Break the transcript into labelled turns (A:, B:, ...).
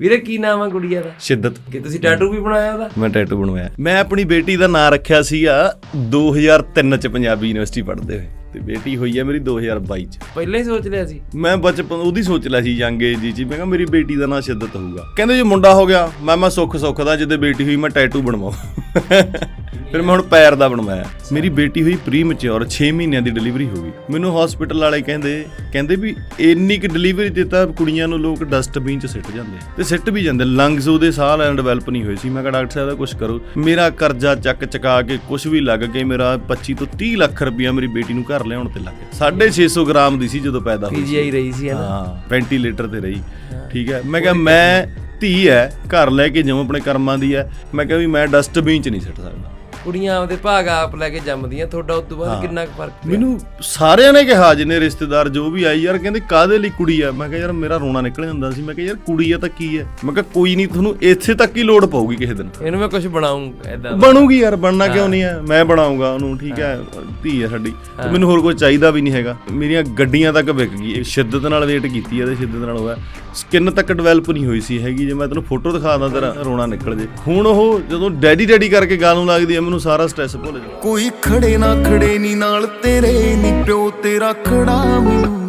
A: ਵੀਰੇ ਕੀ ਨਾਮ ਆ ਗੁੜੀਆ ਦਾ?
B: ਸ਼ਿੱਦਤ।
A: ਕਿ ਤੁਸੀਂ ਟੈਟੂ ਵੀ ਬਣਾਇਆ ਉਹਦਾ?
B: ਮੈਂ ਟੈਟੂ ਬਣਵਾਇਆ। ਮੈਂ ਆਪਣੀ ਬੇਟੀ ਦਾ ਨਾਂ ਰੱਖਿਆ ਸੀਗਾ 2003 ਚ ਪੰਜਾਬੀ ਯੂਨੀਵਰਸਿਟੀ ਪੜ੍ਹਦੇ ਹੋਏ। ਤੇ ਬੇਟੀ ਹੋਈ ਹੈ ਮੇਰੀ 2022 ਚ।
A: ਪਹਿਲਾਂ ਹੀ ਸੋਚ ਲਿਆ ਸੀ?
B: ਮੈਂ ਬਚਪਨ ਉਹਦੀ ਸੋਚ ਲਿਆ ਸੀ ਯੰਗ ਏਜ ਜੀ। ਮੈਂ ਕਿਹਾ ਮੇਰੀ ਬੇਟੀ ਦਾ ਨਾਂ ਸ਼ਿੱਦਤ ਹੋਊਗਾ। ਕਹਿੰਦੇ ਜੇ ਮੁੰਡਾ ਹੋ ਗਿਆ ਮੈਂ ਮੈਂ ਸੁੱਖ ਸੁੱਖ ਦਾ ਜਦੋਂ ਬੇਟੀ ਹੋਈ ਮੈਂ ਟੈਟੂ ਬਣਵਾਉ। ਫਿਰ ਮੈਂ ਹੁਣ ਪੈਰ ਦਾ ਬਣਵਾਇਆ। ਮੇਰੀ ਬੇਟੀ ਹੋਈ ਪ੍ਰੀ ਮੈਚੁਰ 6 ਮਹੀਨਿਆਂ ਦੀ ਡਿਲੀਵਰੀ ਹੋ ਗਈ। ਮੈਨੂੰ ਹਸਪੀਟਲ ਵਾਲੇ ਕਹਿੰਦੇ ਕਹਿੰਦੇ ਵੀ ਇੰਨੀ ਕਿ ਡਿਲੀਵਰੀ ਦਿੱਤਾ ਕੁੜੀਆਂ ਨੂੰ ਲੋਕ ਡਸਟਬਿਨ ਚ ਸਿੱਟ ਜਾਂਦੇ। ਤੇ ਸਿੱਟ ਵੀ ਜਾਂਦੇ ਲੰਗਸ ਉਹਦੇ ਸਾਹ ਲੈਣ ਡਿਵੈਲਪ ਨਹੀਂ ਹੋਈ ਸੀ। ਮੈਂ ਕਿਹਾ ਡਾਕਟਰ ਸਾਹਿਬ ਦਾ ਕੁਝ ਕਰੋ। ਮੇਰਾ ਕਰਜ਼ਾ ਚੱਕ ਚਕਾ ਕੇ ਕੁਝ ਵੀ ਲੱਗ ਕੇ ਮੇਰਾ 25 ਤੋਂ 30 ਲੱਖ ਰੁਪਇਆ ਮੇਰੀ ਬੇਟੀ ਨੂੰ ਘਰ ਲਿਆਉਣ ਤੇ ਲੱਗ ਗਿਆ। 650 ਗ੍ਰਾਮ ਦੀ ਸੀ ਜਦੋਂ ਪੈਦਾ ਹੋਈ ਸੀ।
A: ਪੀਜੀਆਈ ਰਹੀ ਸੀ ਹਨਾ
B: ਹਾਂ ਵੈਂਟੀਲੇਟਰ ਤੇ ਰਹੀ। ਠੀਕ ਹੈ। ਮੈਂ ਕਿਹਾ ਮੈਂ ਧੀ ਹੈ ਘਰ ਲੈ ਕੇ ਜਾਉਂ ਆਪਣੇ ਕਰਮਾਂ ਦੀ ਹੈ। ਮੈਂ ਕਿਹਾ ਵੀ ਮੈਂ ਡਸਟਬਿਨ ਚ ਨਹੀਂ ਸਿੱਟ ਸਕਦਾ।
A: ਕੁੜੀਆਂ ਆਪਦੇ ਭਾਗ ਆਪ ਲੈ ਕੇ ਜੰਮਦੀਆਂ ਤੁਹਾਡਾ ਉਸ ਤੋਂ ਬਾਅਦ ਕਿੰਨਾ ਕੁ ਫ਼ਰਕ ਪਿਆ?
B: ਮੈਨੂੰ ਸਾਰਿਆਂ ਨੇ ਕਿਹਾ ਜਿੰਨੇ ਰਿਸ਼ਤੇਦਾਰ ਜੋ ਵੀ ਆਈ ਯਾਰ ਕਹਿੰਦੇ ਕਾਦੇ ਲਈ ਕੁੜੀ ਆ? ਮੈਂ ਕਿਹਾ ਯਾਰ ਮੇਰਾ ਰੋਣਾ ਨਿਕਲ ਜਾਂਦਾ ਸੀ। ਮੈਂ ਕਿਹਾ ਯਾਰ ਕੁੜੀ ਆ ਤਾਂ ਕੀ ਹੈ ਮੈਂ ਕਿਹਾ ਕੋਈ ਨਹੀਂ ਤੁਹਾਨੂੰ ਇੱਥੇ ਤੱਕ ਹੀ ਲੋੜ ਪਊਗੀ ਕਿਸੇ ਦਿਨ।
A: ਇਹਨੂੰ ਮੈਂ ਕੁਝ ਬਣਾਉਂ ਐਦਾਂ
B: ਬਣੂਗੀ ਯਾਰ ਬਣਨਾ ਕਿਉਂ ਨਹੀਂ ਹੈ ਮੈਂ ਬਣਾਉਂਗਾ ਉਹਨੂੰ ਠੀਕ ਹੈ ਧੀ ਹੈ ਸਾਡੀ। ਤੇ ਮੈਨੂੰ ਹੋਰ ਕੋਈ ਚਾਹੀਦਾ ਵੀ ਨਹੀਂ ਹੈਗਾ। ਮੇਰੀਆਂ ਗੱਡੀਆਂ ਤੱਕ ਵਿਕ ਗਈ। ਸ਼ਿੱਦਤ ਨਾਲ ਵੇਟ ਕੀਤੀ ਹੈ ਤੇ ਸ਼ਿੱਦਤ ਨਾਲ ਹੋਇਆ। ਸਕਿਨ ਤੱਕ ਡਿਵੈਲਪ ਨਹੀਂ ਹੋਈ ਸੀ ਹੈਗੀ ਜੇ ਮੈਂ ਤੈਨੂੰ ਫੋਟੋ ਦਿਖਾਦਾ ਤੇਰਾ ਰੋਣਾ ਨਿਕਲ ਜੇ। ਹੁਣ ਉਹ ਜਦੋਂ ਡੈਡੀ ਡੈਡੀ ਕਰਕੇ ਗਾਲੋਂ ਲੱਗਦੀ ਹੈ ਮੈਨੂੰ ਸਾਰਾ ਸਟ੍ਰੈਸ ਭੁੱਲ ਜਾ
C: ਕੋਈ ਖੜੇ ਨਾ ਖੜੇ ਨੀ ਨਾਲ, ਤੇਰੇ ਨੀ ਪਿਓ ਤੇਰਾ ਖੜਾ ਮੈਨੂੰ।